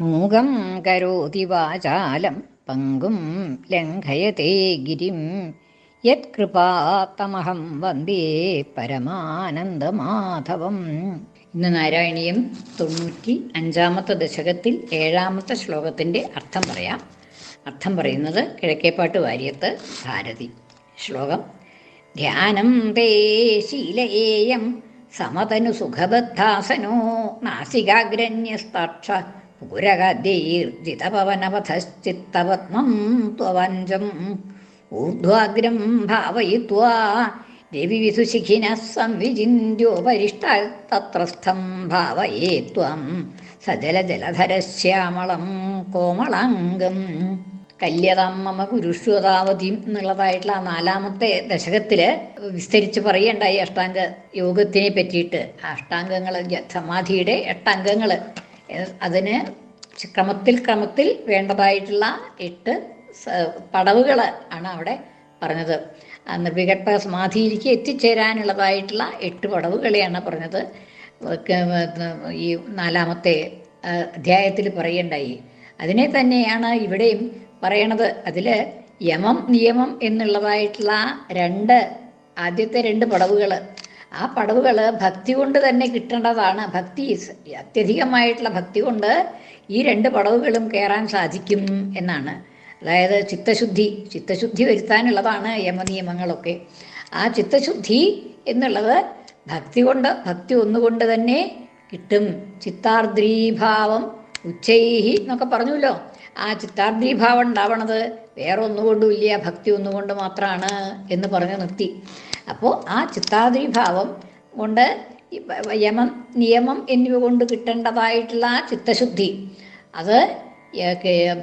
മൂകം കരോതി വാചാലം പങ്കും ലംഘയത്തെ ഗിരിം. യത്കൃപാത്തമഹം വന്ദേ പരമാനന്ദമാധവം. ഇന്ന് നാരായണീയം തൊണ്ണൂറ്റി അഞ്ചാമത്തെ ദശകത്തിൽ ഏഴാമത്തെ ശ്ലോകത്തിന്റെ അർത്ഥം പറയാം. അർത്ഥം പറയുന്നത് കിഴക്കേപ്പാട്ട് വാര്യത്ത് ഭാരതി. ശ്ലോകം ധ്യാനം തേ ശീലയേയം സമതനു സുഖബദ്ധാസനോ നാസികാഗ്രന്യസ്താക്ഷ പൂരകദ്യൈർജിതപവനപഥശ്ചിത്തപത്മം त्ववञ्जम् ऊर्ध्वाग्रं भावयित्वा രവിവിധുശിഖിനഃ സംവിചിന്യോപരിഷ്ട भावये त्वं स जलजलधरश्यामलं कोमलाङ्गम् കല്യതാം മമ കുരുഷ്വതാവതി എന്നുള്ളതായിട്ടുള്ള ആ നാലാമത്തെ ദശകത്തിൽ വിസ്തരിച്ച് പറയേണ്ടായി അഷ്ടാംഗ യോഗത്തിനെ പറ്റിയിട്ട് അഷ്ടാംഗങ്ങൾ സമാധിയുടെ എട്ടംഗങ്ങൾ അതിന് ക്രമത്തിൽ ക്രമത്തിൽ വേണ്ടതായിട്ടുള്ള എട്ട് പടവുകൾ ആണ് അവിടെ പറഞ്ഞത്. നിർവികൽപ്പ സമാധിയിലേക്ക് എത്തിച്ചേരാനുള്ളതായിട്ടുള്ള എട്ട് പടവുകളെയാണ് പറഞ്ഞത്. ഈ നാലാമത്തെ അധ്യായത്തിൽ പറയണ്ടായി. അതിനെ തന്നെയാണ് ഇവിടെയും പറയണത്. അതിൽ യമം നിയമം എന്നുള്ളതായിട്ടുള്ള രണ്ട് ആദ്യത്തെ രണ്ട് പടവുകൾ ആ പടവുകൾ ഭക്തി കൊണ്ട് തന്നെ കിട്ടേണ്ടതാണ്. ഭക്തി അത്യധികമായിട്ടുള്ള ഭക്തി കൊണ്ട് ഈ രണ്ട് പടവുകളും കയറാൻ സാധിക്കും എന്നാണ്. അതായത് ചിത്തശുദ്ധി ചിത്തശുദ്ധി വരുത്താനുള്ളതാണ് യമനിയമങ്ങളൊക്കെ. ആ ചിത്തശുദ്ധി എന്നുള്ളത് ഭക്തി കൊണ്ട് ഭക്തി ഒന്നുകൊണ്ട് തന്നെ കിട്ടും. ചിത്താർദ്രീഭാവം ഉച്ചൈഹി എന്നൊക്കെ പറഞ്ഞല്ലോ ആ ചിത്താർദ്രീഭാവം ഉണ്ടാവണത് വേറെ ഒന്നുകൊണ്ടും ഇല്ല ഭക്തി ഒന്നുകൊണ്ട് മാത്രമാണ് എന്ന് പറഞ്ഞു നിർത്തി. അപ്പോൾ ആ ചിത്താദ്രീഭാവം കൊണ്ട് യമം നിയമം എന്നിവ കൊണ്ട് കിട്ടേണ്ടതായിട്ടുള്ള ആ ചിത്തശുദ്ധി അത്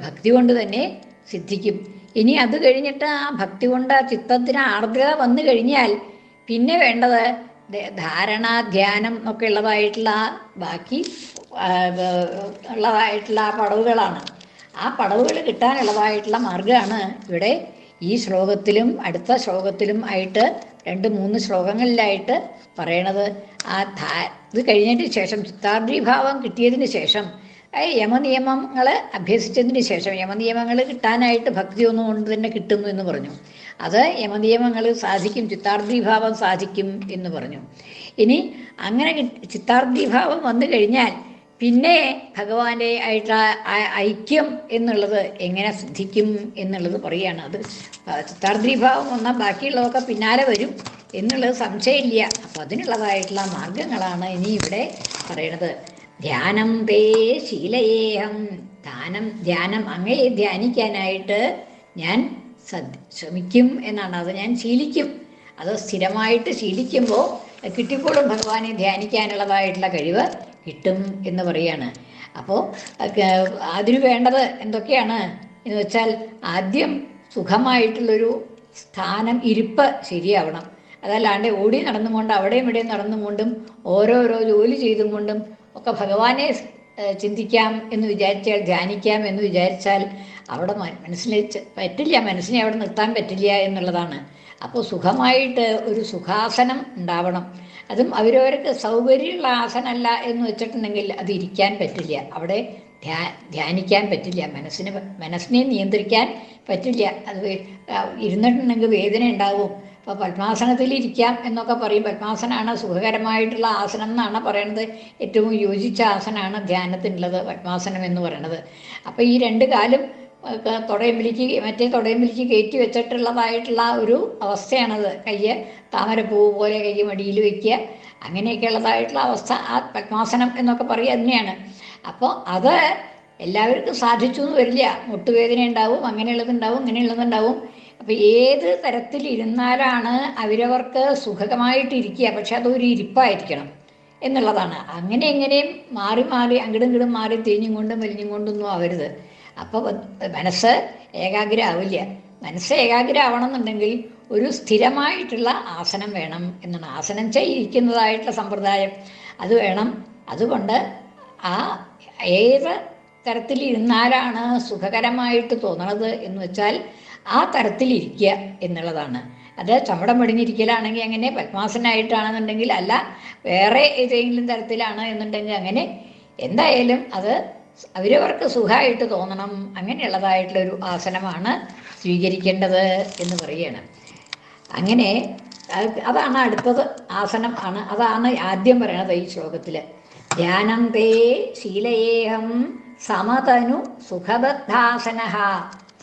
ഭക്തി കൊണ്ട് തന്നെ സിദ്ധിക്കും. ഇനി അത് കഴിഞ്ഞിട്ട് ആ ഭക്തി കൊണ്ട് ആ ചിത്തത്തിന് ആർദ്രത വന്നു കഴിഞ്ഞാൽ പിന്നെ വേണ്ടത് ധാരണ ധ്യാനം ഒക്കെ ഉള്ളതായിട്ടുള്ള ബാക്കി ഉള്ളതായിട്ടുള്ള പടവുകളാണ്. ആ പടവുകൾ കിട്ടാനുള്ളതായിട്ടുള്ള മാർഗമാണ് ഇവിടെ ഈ ശ്ലോകത്തിലും അടുത്ത ശ്ലോകത്തിലും ആയിട്ട് രണ്ട് മൂന്ന് ശ്ലോകങ്ങളിലായിട്ട് പറയണത്. ആ ധാ ഇത് കഴിഞ്ഞതിന് ശേഷം ചിത്താർദ്രീഭാവം കിട്ടിയതിന് ശേഷം യമനിയമങ്ങൾ അഭ്യസിച്ചതിന് ശേഷം യമനിയമങ്ങൾ കിട്ടാനായിട്ട് ഭക്തി ഒന്നും കൊണ്ട് തന്നെ കിട്ടുന്നു എന്ന് പറഞ്ഞു. അത് യമനിയമങ്ങൾ സാധിക്കും ചിത്താർദ്രീഭാവം സാധിക്കും എന്ന് പറഞ്ഞു. ഇനി അങ്ങനെ ചിത്താർദ്രീഭാവം വന്നു കഴിഞ്ഞാൽ പിന്നെ ഭഗവാന്റെ ആയിട്ടുള്ള ഐക്യം എന്നുള്ളത് എങ്ങനെ സിദ്ധിക്കും എന്നുള്ളത് പറയുകയാണ്. അത് ചിത്താർദ്രീഭാവം വന്നാൽ ബാക്കിയുള്ളതൊക്കെ പിന്നാലെ വരും എന്നുള്ളത് സംശയമില്ല. അപ്പം അതിനുള്ളതായിട്ടുള്ള മാർഗങ്ങളാണ് ഇനി ഇവിടെ പറയണത്. ധ്യാനം തേ ശീലയേഹം. ധ്യാനം ധ്യാനം അങ്ങയെ ധ്യാനിക്കാനായിട്ട് ഞാൻ ശ്രമിക്കും എന്നാണ്. അത് ഞാൻ ശീലിക്കും. അത് സ്ഥിരമായിട്ട് ശീലിക്കുമ്പോൾ കിട്ടിക്കോളും ഭഗവാനെ ധ്യാനിക്കാനുള്ളതായിട്ടുള്ള കഴിവ്. കിട്ടും എന്ന് പറയാണ്. അപ്പോൾ അതിന് വേണ്ടത് എന്തൊക്കെയാണ്? എന്ന് വെച്ചാൽ ആദ്യം സുഖമായിട്ടുള്ളൊരു സ്ഥാനം ഇരിപ്പ് ശരിയാവണം. അതല്ലാണ്ട് ഓടി നടന്നുകൊണ്ട് അവിടെയും ഇവിടെയും നടന്നുകൊണ്ടും ഓരോരോ ജോലി ചെയ്തും കൊണ്ടും ഒക്കെ ഭഗവാനെ ചിന്തിക്കാം എന്ന് വിചാരിച്ചാൽ ധ്യാനിക്കാം എന്ന് വിചാരിച്ചാൽ അവിടെ മനസ്സിനെ പറ്റില്ല മനസ്സിനെ അവിടെ നിർത്താൻ പറ്റില്ല എന്നുള്ളതാണ്. അപ്പോൾ സുഖമായിട്ട് ഒരു സുഖാസനം ഉണ്ടാവണം. അതും അവരവർക്ക് സൗകര്യമുള്ള ആസനമല്ല എന്ന് വെച്ചിട്ടുണ്ടെങ്കിൽ അത് ഇരിക്കാൻ പറ്റില്ല. അവിടെ ധ്യാ ധ്യാനിക്കാൻ പറ്റില്ല. മനസ്സിന് മനസ്സിനെ നിയന്ത്രിക്കാൻ പറ്റില്ല. അത് ഇരുന്നിട്ടുണ്ടെങ്കിൽ വേദന ഉണ്ടാവും. അപ്പോൾ പത്മാസനത്തിൽ ഇരിക്കാം എന്നൊക്കെ പറയും. പത്മാസനമാണ് സുഖകരമായിട്ടുള്ള ആസനം എന്നാണ് പറയണത്. ഏറ്റവും യോജിച്ച ആസനമാണ് ധ്യാനത്തിനുള്ളത് പത്മാസനം എന്ന് പറയണത്. അപ്പോൾ ഈ രണ്ട് കാലും തുടയമ്പിലേക്ക് മറ്റേ തുടയും പിടിച്ച് കയറ്റി വെച്ചിട്ടുള്ളതായിട്ടുള്ള ഒരു അവസ്ഥയാണത്. കയ്യ് താമരപ്പൂ പോലെ കൈ മടിയിൽ വയ്ക്കുക അങ്ങനെയൊക്കെയുള്ളതായിട്ടുള്ള അവസ്ഥ ആ പത്മാസനം എന്നൊക്കെ പറയുക തന്നെയാണ്. അപ്പോൾ അത് എല്ലാവർക്കും സാധിച്ചു എന്ന് വരില്ല. മുട്ടുവേദന ഉണ്ടാവും അങ്ങനെയുള്ളതുണ്ടാവും ഇങ്ങനെയുള്ളതുണ്ടാവും അപ്പോൾ ഏത് തരത്തിൽ ഇരുന്നാലാണ് അവരവർക്ക് സുഖകമായിട്ടിരിക്കുക. പക്ഷെ അതൊരു ഇരിപ്പായിരിക്കണം എന്നുള്ളതാണ്. അങ്ങനെ എങ്ങനെയും മാറി മാറി അങ്ങടും ഇങ്ങടും മാറി തിരിഞ്ഞും കൊണ്ടും വലിഞ്ഞും കൊണ്ടൊന്നും ആവരുത്. അപ്പോൾ മനസ്സ് ഏകാഗ്രമാവില്ല മനസ്സ് ഏകാഗ്രമാവണം എന്നുണ്ടെങ്കിൽ ഒരു സ്ഥിരമായിട്ടുള്ള ആസനം വേണം എന്നാണ്. ആസനം ചെയ്യിക്കുന്നതായിട്ടുള്ള സമ്പ്രദായം അത് വേണം. അതുകൊണ്ട് ആ ഏത് തരത്തിൽ ഇരുന്നാലാണ് സുഖകരമായിട്ട് തോന്നണത് എന്ന് വെച്ചാൽ ആ തരത്തിലിരിക്കുക എന്നുള്ളതാണ്. അത് ചമടം പടിഞ്ഞിരിക്കലാണെങ്കിൽ അങ്ങനെ പത്മാസനായിട്ടാണെന്നുണ്ടെങ്കിൽ അല്ല വേറെ ഏതെങ്കിലും തരത്തിലാണ് എന്നുണ്ടെങ്കിൽ അങ്ങനെ. എന്തായാലും അത് അവരവർക്ക് സുഖമായിട്ട് തോന്നണം. അങ്ങനെയുള്ളതായിട്ടുള്ളൊരു ആസനമാണ് സ്വീകരിക്കേണ്ടത് എന്ന് പറയുകയാണ്. അങ്ങനെ അതാണ് അടുത്തത് ആസനം ആണ്. അതാണ് ആദ്യം പറയണത് ഈ ശ്ലോകത്തിൽ ധ്യാനം തേ ശീലയേഹം സമതനു സുഖബദ്ധാസന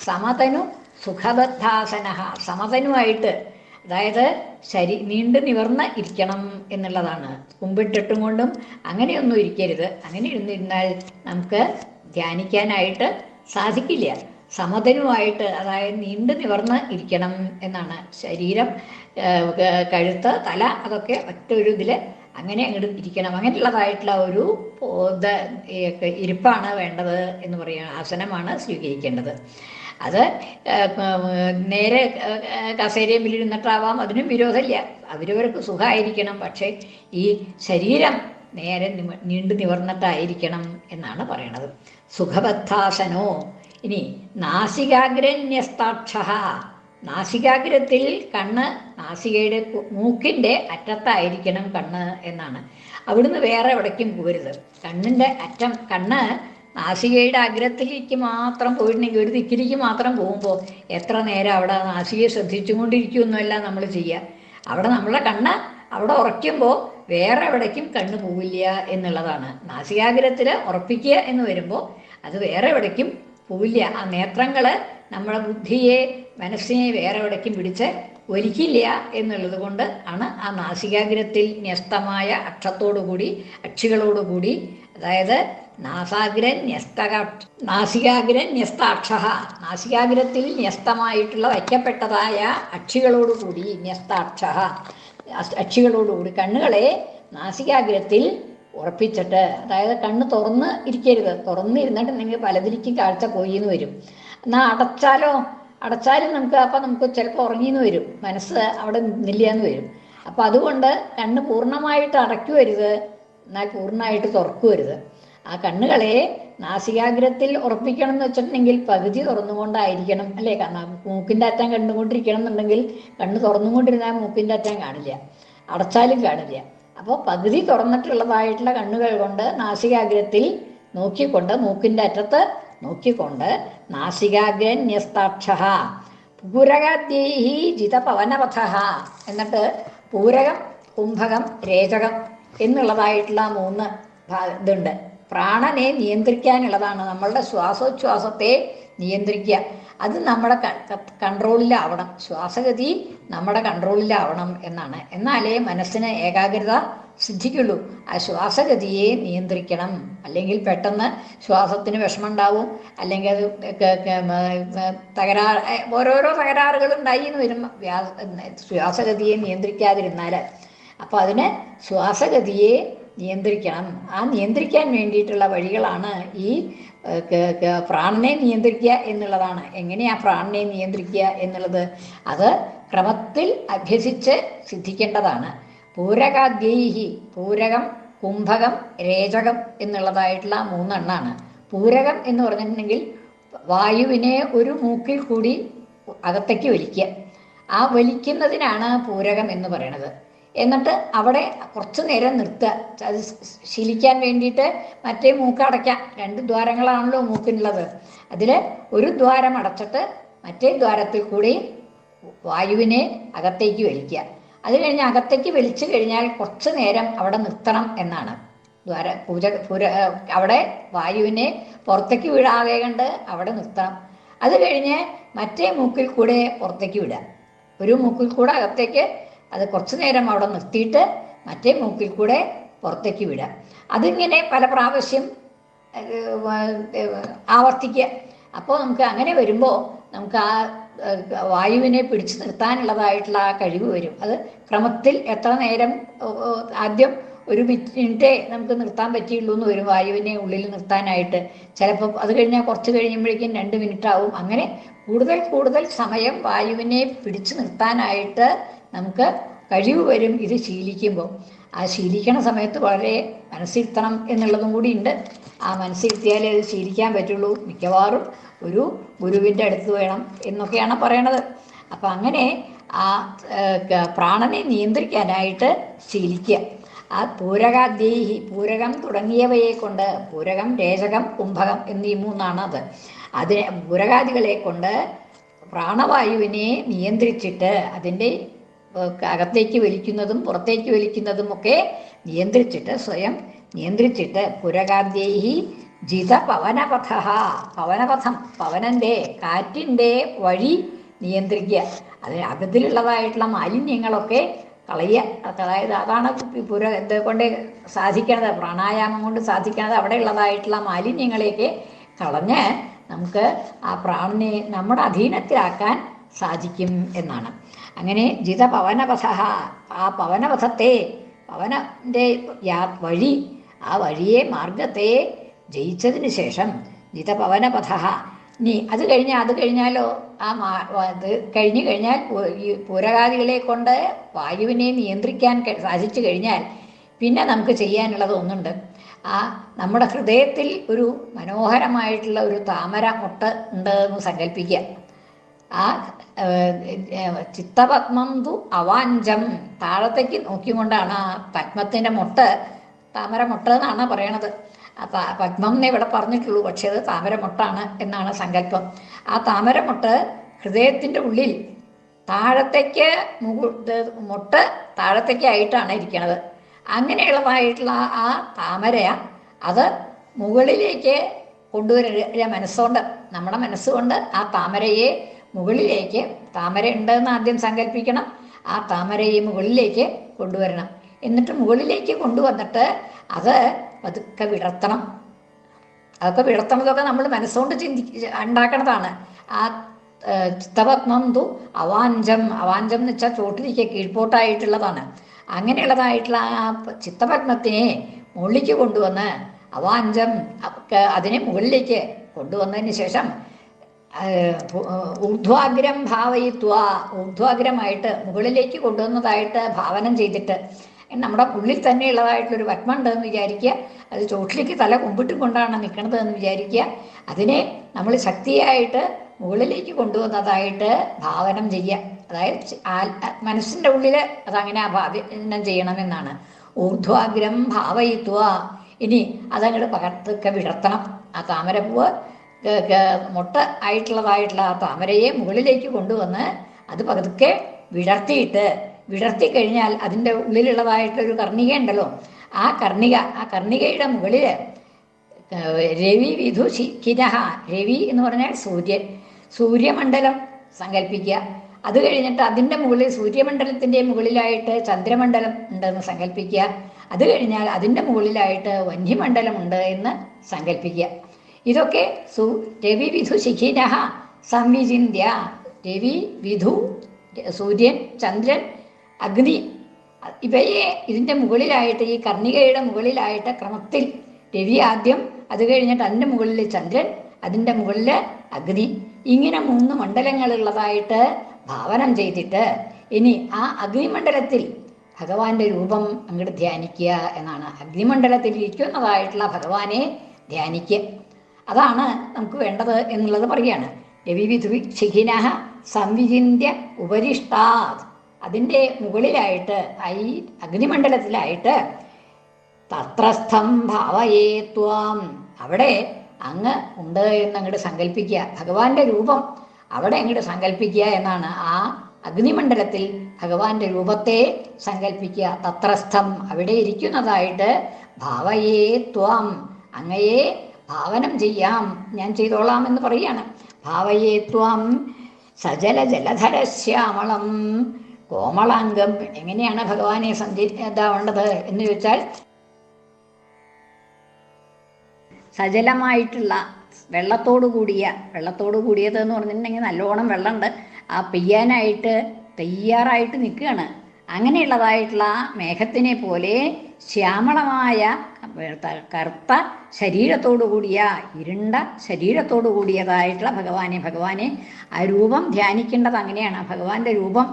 സമതനു സുഖബദ്ധാസന സമതനുമായിട്ട് അതായത് ശരി നീണ്ടു നിവർന്ന് ഇരിക്കണം എന്നുള്ളതാണ്. കുമ്പിട്ടിട്ടും കൊണ്ടും അങ്ങനെയൊന്നും ഇരിക്കരുത്. അങ്ങനെ ഇരുന്നിരുന്നാൽ നമുക്ക് ധ്യാനിക്കാനായിട്ട് സാധിക്കില്ല. സമതനുമായിട്ട് അതായത് നീണ്ടു നിവർന്ന് ഇരിക്കണം എന്നാണ്. ശരീരം കഴുത്ത് തല അതൊക്കെ ഒറ്റൊരു ഇതിൽ അങ്ങനെ അങ്ങോട്ട് ഇരിക്കണം. അങ്ങനെയുള്ളതായിട്ടുള്ള ഒരു ഇരിപ്പാണ് വേണ്ടത് എന്ന് പറയുക ആസനമാണ് സ്വീകരിക്കേണ്ടത്. അത് നേരെ കസേരയും കസേരയിൽ ഇരുന്നിട്ടാവാം അതിനും വിരോധമില്ല. അവരവർക്ക് സുഖമായിരിക്കണം. പക്ഷേ ഈ ശരീരം നേരെ നീണ്ടു നിവർന്നിട്ടായിരിക്കണം എന്നാണ് പറയണത്. സുഖബദ്ധാസനോ. ഇനി നാസികാഗ്രന്യസ്താക്ഷ നാസികാഗ്രത്തിൽ കണ്ണ് നാസികയുടെ മൂക്കിന്റെ അറ്റത്തായിരിക്കണം കണ്ണ് എന്നാണ്. അവിടുന്ന് വേറെ എവിടേക്കും പോരുത്. കണ്ണിന്റെ അറ്റം കണ്ണ് നാസികയുടെ അഗ്രത്തിലേക്ക് മാത്രം പോയിട്ടുണ്ടെങ്കിൽ ഒരു ദിക്കിലേക്ക് മാത്രം പോകുമ്പോൾ എത്ര നേരം അവിടെ നാസികയെ ശ്രദ്ധിച്ചുകൊണ്ടിരിക്കുമെന്നല്ല നമ്മൾ ചെയ്യുക. അവിടെ നമ്മളെ കണ്ണ് അവിടെ ഉറയ്ക്കുമ്പോൾ വേറെ എവിടേക്കും കണ്ണ് പോവില്ല എന്നുള്ളതാണ്. നാസികാഗ്രത്തിൽ ഉറപ്പിക്കുക എന്ന് വരുമ്പോൾ അത് വേറെ എവിടേക്കും പോവില്ല. ആ നേത്രങ്ങൾ നമ്മളെ ബുദ്ധിയെ മനസ്സിനെ വേറെ എവിടേക്കും പിടിച്ച് ഒലിക്കില്ല എന്നുള്ളത് കൊണ്ട് ആണ് ആ നാസികാഗ്രത്തിൽ ന്യസ്തമായ അക്ഷത്തോടുകൂടി അക്ഷികളോടുകൂടി അതായത് നാസാഗ്രൻ ന്യസ്തക നാസികാഗ്രൻ ന്യസ്താക്ഷ നാസികാഗ്രത്തിൽ ന്യസ്തമായിട്ടുള്ള വയ്ക്കപ്പെട്ടതായ അക്ഷികളോടുകൂടി ന്യസ്താക്ഷ അക്ഷികളോടുകൂടി കണ്ണുകളെ നാസികാഗ്രത്തിൽ ഉറപ്പിച്ചിട്ട് അതായത് കണ്ണ് തുറന്ന് ഇരിക്കരുത്. തുറന്നിരുന്നിട്ടുണ്ടെങ്കിൽ പലതിരിക്കും കാഴ്ച പോയി എന്ന് വരും. എന്നാൽ അടച്ചാലോ? അടച്ചാലും നമുക്ക് അപ്പം നമുക്ക് ചിലപ്പോൾ ഉറങ്ങിന്ന് വരും. മനസ്സ് അവിടെ നിന്നില്ല എന്ന് വരും. അപ്പം അതുകൊണ്ട് കണ്ണ് പൂർണമായിട്ട് അടയ്ക്കുവരുത് എന്നാൽ പൂർണമായിട്ട് തുറക്കുവരുത് ആ കണ്ണുകളെ നാസികാഗ്രത്തിൽ ഉറപ്പിക്കണം എന്ന് വെച്ചിട്ടുണ്ടെങ്കിൽ പകുതി തുറന്നുകൊണ്ടായിരിക്കണം. അല്ലേ? കാരണം മൂക്കിന്റെ അറ്റം കണ്ടുകൊണ്ടിരിക്കണം എന്നുണ്ടെങ്കിൽ കണ്ണ് തുറന്നുകൊണ്ടിരുന്നാൽ മൂക്കിന്റെ അറ്റം കാണില്ല. അടച്ചാലും കാണില്ല. അപ്പോൾ പകുതി തുറന്നിട്ടുള്ളതായിട്ടുള്ള കണ്ണുകൾ കൊണ്ട് നാസികാഗ്രത്തിൽ നോക്കിക്കൊണ്ട് മൂക്കിന്റെ അറ്റത്ത് നോക്കിക്കൊണ്ട് നാസികാഗ്രന്യസ്താക്ഷ പൂരകാദ്യൈഹി ജിതപവനപഥ എന്നിട്ട് പൂരകം കുംഭകം രേചകം എന്നുള്ളതായിട്ടുള്ള മൂന്ന് ഇതുണ്ട്. പ്രാണനെ നിയന്ത്രിക്കാനുള്ളതാണ്. നമ്മളുടെ ശ്വാസോച്ഛ്വാസത്തെ നിയന്ത്രിക്കുക. അത് നമ്മുടെ കൺട്രോളിലാവണം. ശ്വാസഗതി നമ്മുടെ കൺട്രോളിലാവണം എന്നാണ്. എന്നാലേ മനസ്സിന് ഏകാഗ്രത സിദ്ധിക്കുള്ളൂ. ആ ശ്വാസഗതിയെ നിയന്ത്രിക്കണം. അല്ലെങ്കിൽ പെട്ടെന്ന് ശ്വാസത്തിന് വിഷമമുണ്ടാവും. അല്ലെങ്കിൽ അത് തകരാർ ഓരോരോ തകരാറുകൾ ഉണ്ടായി എന്ന് വരും ശ്വാസഗതിയെ നിയന്ത്രിക്കാതിരുന്നാൽ അപ്പോൾ അതിന് ശ്വാസഗതിയെ നിയന്ത്രിക്കണം. ആ നിയന്ത്രിക്കാൻ വേണ്ടിയിട്ടുള്ള വഴികളാണ് ഈ പ്രാണനെ നിയന്ത്രിക്കുക എന്നുള്ളതാണ്. എങ്ങനെയാ പ്രാണനെ നിയന്ത്രിക്കുക എന്നുള്ളത്? അത് ക്രമത്തിൽ അഭ്യസിച്ച് സിദ്ധിക്കേണ്ടതാണ്. പൂരകാദ്യൈഹി പൂരകം കുംഭകം രേചകം എന്നുള്ളതായിട്ടുള്ള മൂന്നെണ്ണാണ്. പൂരകം എന്ന് പറഞ്ഞിട്ടുണ്ടെങ്കിൽ വായുവിനെ ഒരു മൂക്കിൽ കൂടി അകത്തേക്ക് വലിക്കുക. ആ വലിക്കുന്നതിനാണ് പൂരകം എന്ന് പറയുന്നത്. എന്നിട്ട് അവിടെ കുറച്ചു നേരം നിർത്തുക. അത് ശീലിക്കാൻ വേണ്ടിയിട്ട് മറ്റേ മൂക്ക് അടയ്ക്കാം. രണ്ട് ദ്വാരങ്ങളാണല്ലോ മൂക്കിനുള്ളത്. അതിൽ ഒരു ദ്വാരം അടച്ചിട്ട് മറ്റേ ദ്വാരത്തിൽ കൂടി വായുവിനെ അകത്തേക്ക് വലിക്കുക. അത് കഴിഞ്ഞ് അകത്തേക്ക് വലിച്ചു കഴിഞ്ഞാൽ കുറച്ച് നേരം അവിടെ നിർത്തണം എന്നാണ്. ദ്വാര പൂജ പൂര അവിടെ വായുവിനെ പുറത്തേക്ക് വിടാതെ കണ്ട് അവിടെ നിർത്തണം. അത് കഴിഞ്ഞ് മറ്റേ മൂക്കിൽ കൂടെ പുറത്തേക്ക് വിടുക. ഒരു മൂക്കിൽ കൂടെ അകത്തേക്ക് അത് കുറച്ചു നേരം അവിടെ നിർത്തിയിട്ട് മറ്റേ മൂക്കിൽ കൂടെ പുറത്തേക്ക് വിടുക. അതിങ്ങനെ പല പ്രാവശ്യം ആവർത്തിക്കുക. അപ്പോൾ നമുക്ക് അങ്ങനെ വരുമ്പോൾ നമുക്ക് ആ വായുവിനെ പിടിച്ചു നിർത്താനുള്ളതായിട്ടുള്ള ആ കഴിവ് വരും. അത് ക്രമത്തിൽ എത്ര നേരം ആദ്യം ഒരു മിനിറ്റേ നമുക്ക് നിർത്താൻ പറ്റിയുള്ളൂ എന്ന് വരും വായുവിനെ ഉള്ളിൽ നിർത്താനായിട്ട്. ചിലപ്പോൾ അത് കഴിഞ്ഞാൽ കുറച്ച് കഴിയുമ്പോഴേക്കും രണ്ട് മിനിറ്റ് ആവും അങ്ങനെ കൂടുതൽ കൂടുതൽ സമയം വായുവിനെ പിടിച്ചു നിർത്താനായിട്ട് നമുക്ക് കഴിവ് വരും ഇത് ശീലിക്കുമ്പോൾ. ആ ശീലിക്കണ സമയത്ത് വളരെ മനസ്സിരുത്തണം എന്നുള്ളതും കൂടി ഉണ്ട്. ആ മനസ്സിരുത്തിയാലേ അത് ശീലിക്കാൻ പറ്റുള്ളൂ. മിക്കവാറും ഒരു ഗുരുവിന്റെ അടുത്ത് വേണം എന്നൊക്കെയാണ് പറയണത്. അപ്പം അങ്ങനെ ആ പ്രാണനെ നിയന്ത്രിക്കാനായിട്ട് ശീലിക്കുക. ആ പൂരകാദ്യേഹി പൂരകം തുടങ്ങിയവയെ കൊണ്ട് പൂരകം രേചകം കുംഭകം എന്നീ മൂന്നാണ് അത് അതിനെ പൂരകാദികളെ കൊണ്ട് പ്രാണവായുവിനെ നിയന്ത്രിച്ചിട്ട് അതിന്റെ അകത്തേക്ക് വലിക്കുന്നതും പുറത്തേക്ക് വലിക്കുന്നതും ഒക്കെ നിയന്ത്രിച്ചിട്ട് സ്വയം നിയന്ത്രിച്ചിട്ട് പുരകാദ്യേഹി ജിത പവനപഥ പവനപഥം പവനന്റെ കാറ്റിന്റെ വഴി നിയന്ത്രിക്കുക. അതിന് അകത്തിലുള്ളതായിട്ടുള്ള മാലിന്യങ്ങളൊക്കെ കളയുക അതായത് അതാണ് പുര എന്ത് കൊണ്ട് സാധിക്കണത് പ്രാണായാമം കൊണ്ട് സാധിക്കണത് അവിടെ ഉള്ളതായിട്ടുള്ള മാലിന്യങ്ങളെയൊക്കെ കളഞ്ഞ് നമുക്ക് ആ പ്രാണനെ നമ്മുടെ അധീനത്തിലാക്കാൻ സാധിക്കും എന്നാണ്. അങ്ങനെ ജിത പവനപഥ ആ പവനപഥത്തെ പവനന്റെ യാ വഴി ആ വഴിയെ മാർഗത്തെ ജയിച്ചതിന് ശേഷം ജിത പവനപഥ നീ അത് കഴിഞ്ഞാൽ അത് കഴിഞ്ഞാലോ ആ മാ അത് കഴിഞ്ഞു കഴിഞ്ഞാൽ പൂരകാദികളെ കൊണ്ട് വായുവിനെ നിയന്ത്രിക്കാൻ സാധിച്ചു കഴിഞ്ഞാൽ പിന്നെ നമുക്ക് ചെയ്യാനുള്ളത് ഒന്നുണ്ട്. ആ നമ്മുടെ ഹൃദയത്തിൽ ഒരു മനോഹരമായിട്ടുള്ള ഒരു താമര മുട്ട ഉണ്ട് എന്ന് സങ്കല്പിക്കുക ആ ചിത്തപത്മം തു അവാഞ്ചം. താഴത്തേക്ക് നോക്കിക്കൊണ്ടാണ് ആ പത്മത്തിന്റെ മുട്ട് താമര മുട്ട എന്നാണ് പറയണത്. പത്മം എന്നേ ഇവിടെ പറഞ്ഞിട്ടുള്ളൂ പക്ഷേ അത് താമര മുട്ടാണ് എന്നാണ് സങ്കല്പം. ആ താമര മുട്ട് ഹൃദയത്തിന്റെ ഉള്ളിൽ താഴത്തേക്ക് മുകു താഴത്തേക്ക് താഴത്തേക്കായിട്ടാണ് ഇരിക്കുന്നത് അങ്ങനെയുള്ളതായിട്ടുള്ള ആ താമര അത് മുകളിലേക്ക് കൊണ്ടുവരിക മനസ്സുകൊണ്ട് നമ്മുടെ മനസ്സുകൊണ്ട് ആ താമരയെ മുകളിലേക്ക് താമര ഉണ്ടെന്ന് ആദ്യം സങ്കല്പിക്കണം ആ താമരയെ മുകളിലേക്ക് കൊണ്ടുവരണം. എന്നിട്ട് മുകളിലേക്ക് കൊണ്ടുവന്നിട്ട് അത് പതുക്കെ വിടർത്തണം. അതൊക്കെ വിടർത്തണതൊക്കെ നമ്മൾ മനസ്സുകൊണ്ട് ചിന്തി ഉണ്ടാക്കണതാണ്. ആ ചിത്തപത്മം തു അവാഞ്ചം. അവാഞ്ചം എന്ന് വെച്ചാൽ ചോട്ടിലേക്ക് കീഴ്പോട്ടായിട്ടുള്ളതാണ്. അങ്ങനെയുള്ളതായിട്ടുള്ള ആ ചിത്തപത്മത്തിനെ മുകളിലേക്ക് കൊണ്ടുവന്ന് അവാഞ്ചം അതിനെ മുകളിലേക്ക് കൊണ്ടുവന്നതിന് ശേഷം ഊർധ്വാഗ്രം ഭാവയിത്വ ഊർധ്വാഗ്രമായിട്ട് മുകളിലേക്ക് കൊണ്ടുവന്നതായിട്ട് ഭാവനം ചെയ്തിട്ട് നമ്മുടെ ഉള്ളിൽ തന്നെ പത്മം ഉണ്ടെന്ന് വിചാരിക്കുക. അത് ചോട്ടിലേക്ക് തല കുമ്പിട്ട് കൊണ്ടാണ് നിൽക്കുന്നത് എന്ന് വിചാരിക്കുക. അതിനെ നമ്മൾ ശക്തിയായിട്ട് മുകളിലേക്ക് കൊണ്ടുവന്നതായിട്ട് ഭാവനം ചെയ്യുക. അതായത് മനസ്സിന്റെ ഉള്ളിൽ അതങ്ങനെ ഭാവനം ചെയ്യണമെന്നാണ്. ഊർധ്വാഗ്രം ഭാവയിത്വ. ഇനി അതങ്ങോട്ട് പകർത്തൊക്കെ വിടർത്തണം. ആ താമരപ്പൂവ് മുട്ട ആയിട്ടുള്ളതായിട്ടുള്ള ആ താമരയെ മുകളിലേക്ക് കൊണ്ടുവന്ന് അത് പതുക്കെ വിടർത്തിയിട്ട് വിടർത്തി കഴിഞ്ഞാൽ അതിന്റെ ഉള്ളിലുള്ളതായിട്ടൊരു കർണിക ഉണ്ടല്ലോ. ആ കർണിക ആ കർണികയുടെ മുകളിൽ രവി വിധു കിരഹ രവി എന്ന് പറഞ്ഞാൽ സൂര്യൻ. സൂര്യമണ്ഡലം സങ്കല്പിക്കുക അത് കഴിഞ്ഞിട്ട് അതിന്റെ മുകളിൽ സൂര്യമണ്ഡലത്തിന്റെ മുകളിലായിട്ട് ചന്ദ്രമണ്ഡലം ഉണ്ടെന്ന് സങ്കല്പിക്കുക അത് കഴിഞ്ഞാൽ അതിന്റെ മുകളിലായിട്ട് വന്യമണ്ഡലം ഉണ്ട് എന്ന് സങ്കല്പിക്കുക ഇതൊക്കെ സു രവി വിധു ശിഖിന സംവിചിന്യ രവി വിധു സൂര്യൻ ചന്ദ്രൻ അഗ്നി ഇവയെ ഇതിന്റെ മുകളിലായിട്ട് ഈ കർണികയുടെ മുകളിലായിട്ട് ക്രമത്തിൽ രവി ആദ്യം അത് കഴിഞ്ഞിട്ട് അതിന്റെ മുകളിൽ ചന്ദ്രൻ അതിന്റെ മുകളിൽ അഗ്നി. ഇങ്ങനെ മൂന്ന് മണ്ഡലങ്ങളുള്ളതായിട്ട് ഭാവനം ചെയ്തിട്ട് ഇനി ആ അഗ്നിമണ്ഡലത്തിൽ ഭഗവാന്റെ രൂപം അങ്ങോട്ട് ധ്യാനിക്കുക എന്നാണ്. അഗ്നിമണ്ഡലത്തിൽ ഇരിക്കുന്നതായിട്ടുള്ള ഭഗവാനെ ധ്യാനിക്കുക. അതാണ് നമുക്ക് വേണ്ടത് എന്നുള്ളത് പറയുകയാണ്. രവിവിധു ചിഹിനഹ സംവിചിന്യ ഉപരിഷ്ടാത്. അതിന്റെ മുകളിലായിട്ട് ഐ അഗ്നിമണ്ഡലത്തിലായിട്ട് തത്രസ്ഥം ഭാവയേ ത്വാം. അവിടെ അങ്ങ് ഉണ്ട് എന്ന് അങ്ങോട്ട് സങ്കല്പിക്കുക ഭഗവാന്റെ രൂപം അവിടെ അങ്ങോട്ട് സങ്കല്പിക്കുക എന്നാണ് ആ അഗ്നിമണ്ഡലത്തിൽ ഭഗവാന്റെ രൂപത്തെ സങ്കല്പിക്കുക തത്രസ്ഥം അവിടെ ഇരിക്കുന്നതായിട്ട് ഭാവയേ അങ്ങയെ ഭാവനം ചെയ്യാം. ഞാൻ ചെയ്തോളാം എന്ന് പറയാണ്. ഭാവയേ ത്വം സജല ജലധരശ്യാമളം കോമളാംഗം എങ്ങനെയാണ് ഭഗവാനെ സഞ്ചരി ഇതാവേണ്ടത് എന്ന് ചോദിച്ചാൽ സജലമായിട്ടുള്ള വെള്ളത്തോടു കൂടിയ വെള്ളത്തോടു കൂടിയത് എന്ന് പറഞ്ഞിട്ടുണ്ടെങ്കിൽ നല്ലോണം വെള്ളമുണ്ട്. ആ പെയ്യാനായിട്ട് തയ്യാറായിട്ട് നിൽക്കുകയാണ്. അങ്ങനെയുള്ളതായിട്ടുള്ള മേഘത്തിനെ പോലെ ശ്യാമളമായ കറുത്ത ശരീരത്തോടു കൂടിയ ഇരുണ്ട ശരീരത്തോടു കൂടിയതായിട്ടുള്ള ഭഗവാനെ ഭഗവാനെ ആ രൂപം ധ്യാനിക്കേണ്ടത് അങ്ങനെയാണ്. ഭഗവാന്റെ രൂപം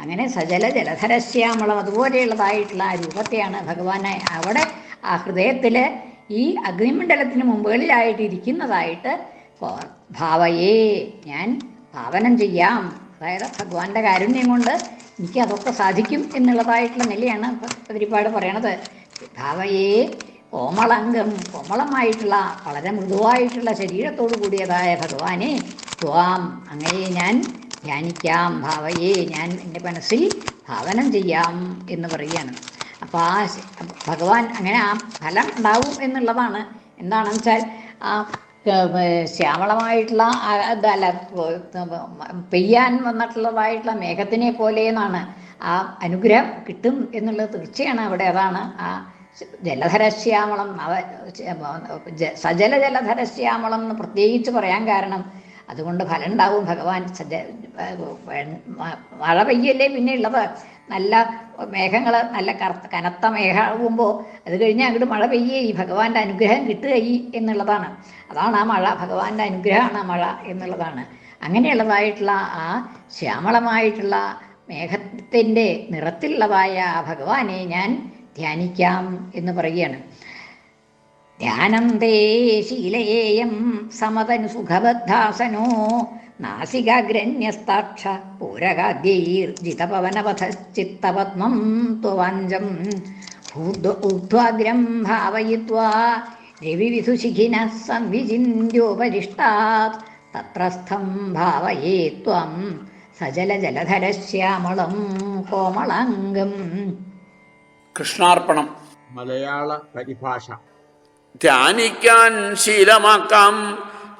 അങ്ങനെ സജല ജലധരശ്യാമളം അതുപോലെയുള്ളതായിട്ടുള്ള ആ രൂപത്തെയാണ് ഭഗവാനെ അവിടെ ആ ഹൃദയത്തിൽ ഈ അഗ്നിമണ്ഡലത്തിന് മുമ്പുകളിലായിട്ട് ഇരിക്കുന്നതായിട്ട് ഭാവയേ ഞാൻ ഭാവനം ചെയ്യാം. അതായത് ഭഗവാന്റെ കാരുണ്യം കൊണ്ട് എനിക്ക് അതൊക്കെ സാധിക്കും എന്നുള്ളതായിട്ടുള്ള നിലയാണ് ഒരുപാട് പറയണത്. ഭാവയെ കോമളംഗം കോമളമായിട്ടുള്ള വളരെ മൃദുവായിട്ടുള്ള ശരീരത്തോടു കൂടിയതായ ഭഗവാനെ ത്വാം. അങ്ങയെ ഞാൻ ധ്യാനിക്കാം. ഭാവയെ ഞാൻ എന്റെ മനസ്സിൽ ഭാവനം ചെയ്യാം എന്ന് പറയുകയാണ്. അപ്പോൾ ആ ഭഗവാൻ അങ്ങനെ ആ ഫലം ഉണ്ടാവും എന്നുള്ളതാണ്. എന്താണെന്ന് വെച്ചാൽ ആ ശ്യാമളമായിട്ടുള്ള അതല്ല പെയ്യാൻ വന്നിട്ടുള്ളതായിട്ടുള്ള മേഘത്തിനെ പോലെ എന്നാണ് ആ അനുഗ്രഹം കിട്ടും എന്നുള്ളത് തീർച്ചയാണ് അവിടെ അതാണ്. ആ ജലധരശ്യാമളം അവ സജല ജലധരശ്യാമളം എന്ന് പ്രത്യേകിച്ച് പറയാൻ കാരണം അതുകൊണ്ട് ഫലം ഉണ്ടാവും ഭഗവാൻ സജ്ജ മഴ പെയ്യല്ലേ പിന്നെ ഉള്ളത് നല്ല മേഘങ്ങൾ നല്ല കറുത്ത കനത്ത മേഘമാകുമ്പോൾ അത് കഴിഞ്ഞ് അങ്ങോട്ട് മഴ പെയ്യേ. ഈ ഭഗവാന്റെ അനുഗ്രഹം കിട്ടുകയി എന്നുള്ളതാണ്. അതാണ് ആ മഴ. ഭഗവാന്റെ അനുഗ്രഹമാണ് ആ മഴ എന്നുള്ളതാണ്. അങ്ങനെയുള്ളതായിട്ടുള്ള ആ ശ്യാമളമായിട്ടുള്ള മേഘത്തിന്റെ നിറത്തിലുള്ളതായ ആ ഭഗവാനെ ഞാൻ ധ്യാനിക്കാം എന്ന് പറയുകയാണ്. ധ്യാനം തേ ശീലയേയം സമതനു സുഖബദ്ധാസനോ. നാസികാഗ്രന്യസ്താക്ഷ പൂരകാദ്യൈർജിതപവനപഥശ്ചിത്തപത്മം ത്വവാഞ്ചം. ഊർധ്വാഗ്രം ഭാവയിത്വാ. രവിവിധുശിഖിനഃ സംവിചിന്യോപരിഷ്ടാത് തത്രസ്ഥം ഭാവയേ ത്വം സജലജലധരശ്യാമളം കോമളാംഗം. കൃഷ്ണാർപ്പണം. മലയാള പരിഭാഷ. ധ്യാനിക്കാൻ ശീലമാക്കാം.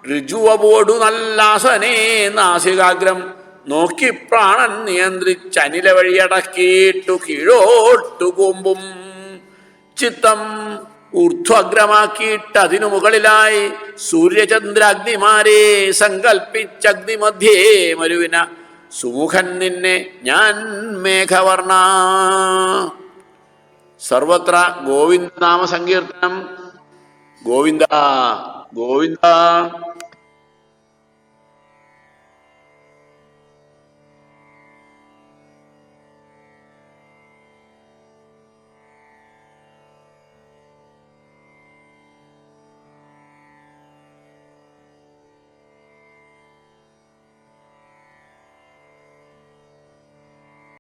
ഋജുവോടു നല്ലാസനേ നാസികാഗ്രം. നോക്കി പ്രാണൻ നിയന്ത്രിച്ചനില വഴിയടക്കിയിട്ടു കീഴോട്ടു കൂമ്പും. ചിത്തം ഊർധ്വഗ്രമാക്കിയിട്ട് അതിനു മുകളിലായി സൂര്യചന്ദ്രാഗ്നിമാരെ സങ്കൽപ്പിച്ചഗ്നിമധ്യേ മരുവിന. സുമുഖൻ നിന്നെ ഞാൻ മേഘവർണ സർവത്ര ഗോവിന്ദനാമ സങ്കീർത്തനം గోవిందా గోవిందా